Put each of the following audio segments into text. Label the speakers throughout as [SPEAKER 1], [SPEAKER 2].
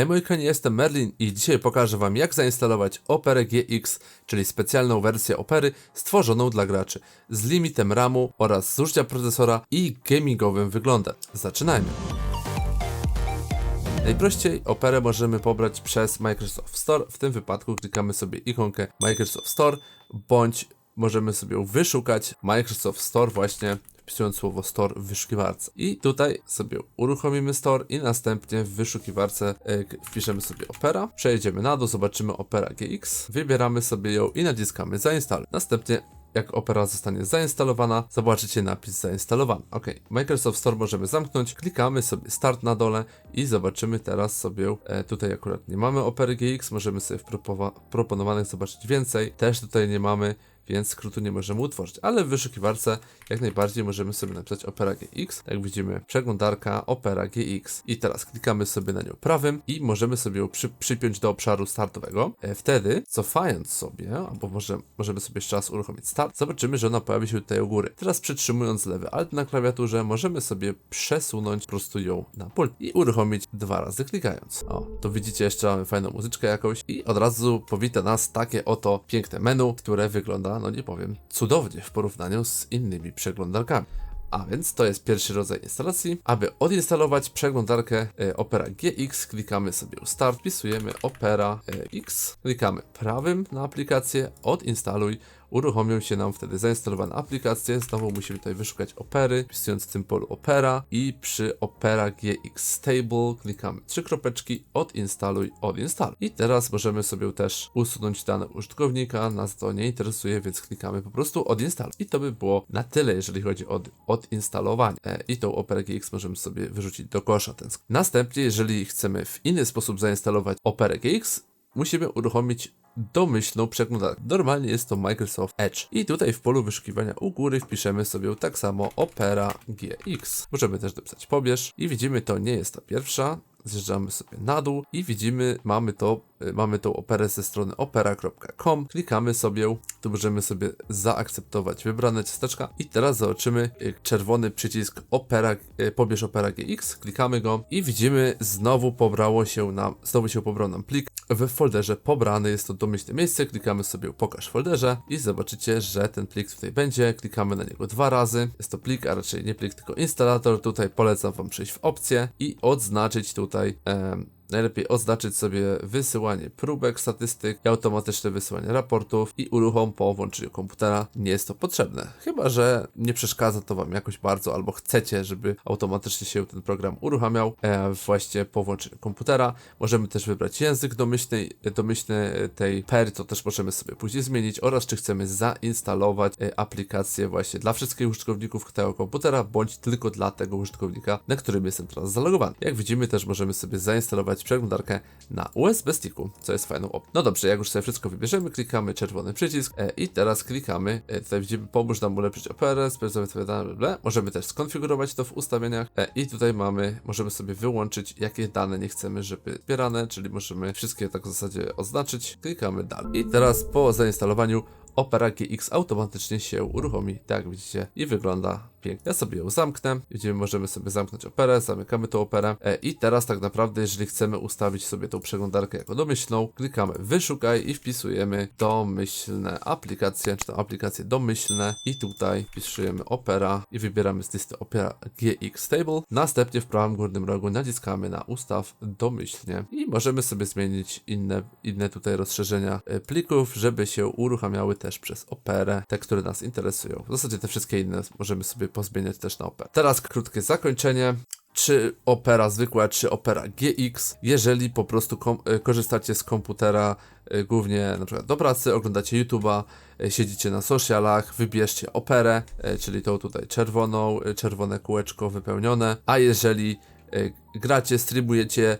[SPEAKER 1] Hej moi kochani, jestem Merlin i dzisiaj pokażę wam jak zainstalować Operę GX, czyli specjalną wersję Opery stworzoną dla graczy z limitem RAMu oraz zużycia procesora i gamingowym wyglądem. Zaczynajmy! Najprościej Operę możemy pobrać przez Microsoft Store, w tym wypadku klikamy sobie ikonkę Microsoft Store, bądź możemy sobie wyszukać Microsoft Store właśnie wpisując słowo Store w wyszukiwarce. I tutaj sobie uruchomimy Store i następnie w wyszukiwarce e, wpiszemy sobie Opera, przejdziemy na dół, zobaczymy Opera GX, wybieramy sobie ją i naciskamy zainstaluj. Następnie jak Opera zostanie zainstalowana, zobaczycie napis zainstalowany. Ok, Microsoft Store możemy zamknąć, klikamy sobie Start na dole i zobaczymy teraz sobie, e, tutaj akurat nie mamy Opery GX, możemy sobie w proponowanych zobaczyć więcej, też tutaj nie mamy, więc skrótu nie możemy utworzyć, ale w wyszukiwarce jak najbardziej możemy sobie napisać Opera GX. Jak widzimy, przeglądarka Opera GX. I teraz klikamy sobie na nią prawym i możemy sobie ją przy, przypiąć do obszaru startowego. E, wtedy, cofając sobie, albo może, możemy sobie jeszcze raz uruchomić start, zobaczymy, że ona pojawi się tutaj u góry. Teraz przytrzymując lewy alt na klawiaturze, możemy sobie przesunąć po prostu ją na pult i uruchomić dwa razy klikając. O, tu widzicie jeszcze mamy fajną muzyczkę jakąś i od razu powita nas takie oto piękne menu, które wygląda, no nie powiem, cudownie w porównaniu z innymi przeglądarkami. A więc to jest pierwszy rodzaj instalacji. Aby odinstalować przeglądarkę e, Opera GX, klikamy sobie Start, wpisujemy Opera e, X, klikamy prawym na aplikację, odinstaluj, uruchomią się nam wtedy zainstalowane aplikacje. Znowu musimy tutaj wyszukać Opery, wpisując w tym polu Opera i przy Opera GX Stable klikamy trzy kropeczki, odinstaluj, odinstaluj. I teraz możemy sobie też usunąć dane użytkownika, nas to nie interesuje, więc klikamy po prostu odinstaluj. I to by było na tyle, jeżeli chodzi o od, odinstalowanie. E, I tą Opera GX możemy sobie wyrzucić do kosza ten Następnie, jeżeli chcemy w inny sposób zainstalować Opera GX, musimy uruchomić domyślną przeglądarkę. Normalnie jest to Microsoft Edge. I tutaj w polu wyszukiwania u góry wpiszemy sobie tak samo Opera GX. Możemy też dopisać pobierz i widzimy to nie jest ta pierwsza. Zjeżdżamy sobie na dół i widzimy, mamy to, y, mamy tą operę ze strony opera.com. Klikamy sobie, tu możemy sobie zaakceptować wybrane ciasteczka. I teraz zobaczymy y, czerwony przycisk Opera, y, pobierz Opera GX. Klikamy go i widzimy, znowu pobrało się nam, znowu się pobrał nam plik. W folderze pobrany, jest to domyślne miejsce, klikamy sobie pokaż folderze i zobaczycie, że ten plik tutaj będzie, klikamy na niego dwa razy, jest to plik, a raczej nie plik, tylko instalator, tutaj polecam wam przejść w opcję i odznaczyć tutaj tutaj Najlepiej oznaczyć sobie wysyłanie próbek, statystyk i automatyczne wysyłanie raportów i uruchom po włączeniu komputera. Nie jest to potrzebne. Chyba, że nie przeszkadza to Wam jakoś bardzo albo chcecie, żeby automatycznie się ten program uruchamiał e, właśnie po włączeniu komputera. Możemy też wybrać język domyślny, domyślny tej PER, to też możemy sobie później zmienić oraz czy chcemy zainstalować e, aplikację właśnie dla wszystkich użytkowników tego komputera bądź tylko dla tego użytkownika, na którym jestem teraz zalogowany. Jak widzimy też możemy sobie zainstalować przeglądarkę na USB sticku, co jest fajną opcją. No dobrze, jak już sobie wszystko wybierzemy, klikamy czerwony przycisk e, i teraz klikamy, e, tutaj widzimy pomóż nam ulepszyć operę, sprawdzamy sobie dane, możemy też skonfigurować to w ustawieniach e, i tutaj mamy, możemy sobie wyłączyć jakie dane nie chcemy, żeby zbierane, czyli możemy wszystkie tak w zasadzie oznaczyć, klikamy dalej. I teraz po zainstalowaniu Opera GX automatycznie się uruchomi, tak jak widzicie, i wygląda pięknie. Ja sobie ją zamknę, widzimy, możemy sobie zamknąć operę, zamykamy tą operę. E, i teraz tak naprawdę, jeżeli chcemy ustawić sobie tą przeglądarkę jako domyślną, klikamy wyszukaj i wpisujemy domyślne aplikacje, czy to aplikacje domyślne. I tutaj wpisujemy opera i wybieramy z listy Opera GX Stable. Następnie w prawym górnym rogu naciskamy na ustaw domyślnie. I możemy sobie zmienić inne, inne tutaj rozszerzenia e, plików, żeby się uruchamiały też przez operę, te, które nas interesują. W zasadzie te wszystkie inne możemy sobie pozmieniać też na operę. Teraz krótkie zakończenie czy Opera zwykła, czy Opera GX. Jeżeli po prostu e, korzystacie z komputera e, głównie na przykład do pracy, oglądacie YouTube'a, e, siedzicie na socialach, wybierzcie Operę, e, czyli tą tutaj czerwoną, e, czerwone kółeczko wypełnione. A jeżeli e, gracie, streamujecie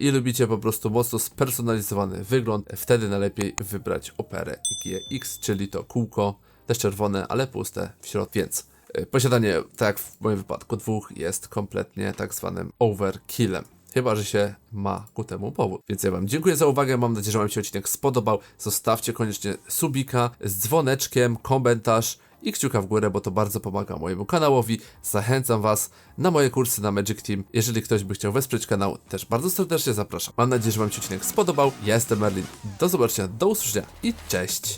[SPEAKER 1] i lubicie po prostu mocno spersonalizowany wygląd, wtedy najlepiej wybrać Operę GX, czyli to kółko, też czerwone, ale puste w środku, więc e, posiadanie, tak jak w moim wypadku, dwóch jest kompletnie tak zwanym overkillem. Chyba, że się ma ku temu powód. Więc ja Wam dziękuję za uwagę. Mam nadzieję, że Wam się odcinek spodobał. Zostawcie koniecznie subika z dzwoneczkiem, komentarz i kciuka w górę, bo to bardzo pomaga mojemu kanałowi. Zachęcam Was na moje kursy na Magic Team. Jeżeli ktoś by chciał wesprzeć kanał, też bardzo serdecznie zapraszam. Mam nadzieję, że Wam się odcinek spodobał. Ja jestem Merlin. Do zobaczenia, do usłyszenia i cześć!